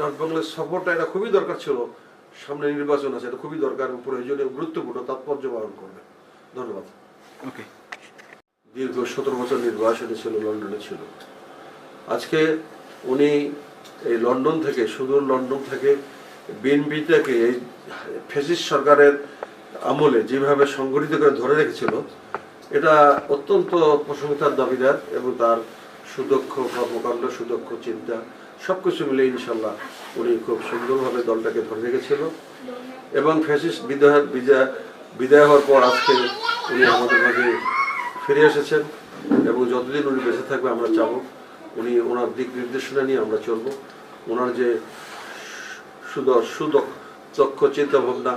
North বাংলার সফরটা এটা খুবই দরকার ছিল। সামনে নির্বাচন আছে এটা খুবই দরকার এবং প্রয়োজনীয় গুরুত্বপূর্ণ তাৎপর্য বহন করবে। ধন্যবাদ। ওকে দীর্ঘ সতেরো বছর নির্বাসনে ছিল লন্ডনে ছিল। আজকে উনি এই লন্ডন থেকে সুদূর লন্ডন থেকে বিএনপিটাকে এই ফেসিস সরকারের আমলে যেভাবে সংগঠিত করে ধরে রেখেছিল এটা অত্যন্ত প্রশংসার দাবিদার এবং তার সুদক্ষ কর্মকাণ্ড সুদক্ষ চিন্তা সব কিছু মিলে ইনশাল্লাহ উনি খুব সুন্দরভাবে দলটাকে ধরে রেখেছিল। এবং ফ্যাসিস্ট বিদায় বিদায় বিদায় হওয়ার পর আজকে উনি আমাদের মাঝে ফিরে এসেছেন এবং যতদিন উনি বেঁচে থাকবে আমরা চাবো। উনি ওনার দিক নির্দেশনা নিয়ে আমরা চলবো। ওনার যে সুদক্ষ, দক্ষ চিন্তাভাবনা,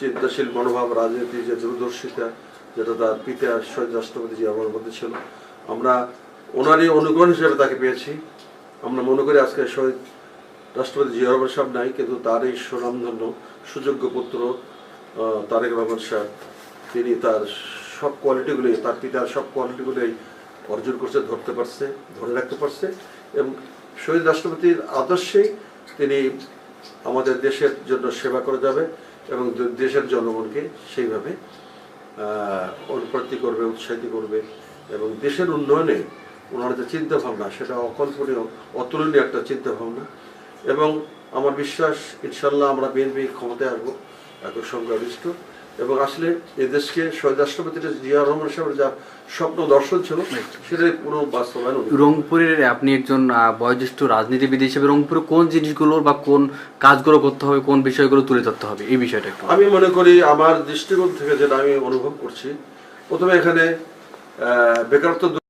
চিন্তাশীল মনোভাব, রাজনীতি যে দূরদর্শিতা, যেটা তার পিতা শহীদ রাষ্ট্রপতি জি আমার মধ্যে ছিল, আমরা ওনারই অনুকরণ হিসেবে তাকে পেয়েছি। আমরা মনে করি আজকে শহীদ রাষ্ট্রপতি জিয়া রহমান সাহেব নাই কিন্তু তার এই সুনামধন্য সুযোগ্য পুত্র তারেক রহমান সাহেব তিনি তার সব কোয়ালিটিগুলি তার পিতার সব কোয়ালিটিগুলোই অর্জন করছে ধরতে পারছে ধরে রাখতে পারছে এবং শহীদ রাষ্ট্রপতির আদর্শেই তিনি আমাদের দেশের জন্য সেবা করে যাবে এবং দেশের জনগণকে সেইভাবে আহ, অনুপ্রার্থী করবে উৎসাহিত করবে এবং দেশের উন্নয়নে ওনার যে চিন্তা ভাবনা সেটা অকল্পনীয় অতুলনীয় একটা চিন্তা ভাবনা এবং আমার বিশ্বাস ইনশাল্লাহ আমরা বিএনপি ক্ষমতায় আসব এত সংখ্যাগরিষ্ঠ। এবং আসলে এই দেশকে শহীদ রাষ্ট্রপতির জিয়া রহমান সাহেবের যা স্বপ্ন দর্শন ছিল সেটাই পুরো বাস্তবায়ন রংপুরের আপনি একজন বয়োজ্যেষ্ঠ রাজনীতিবিদ হিসেবে রংপুরে কোন জিনিসগুলো বা কোন কাজগুলো করতে হবে কোন বিষয়গুলো তুলে ধরতে হবে এই বিষয়টা একটু আমি মনে করি আমার দৃষ্টিকোণ থেকে যেটা আমি অনুভব করছি প্রথমে এখানে বেকারত্ব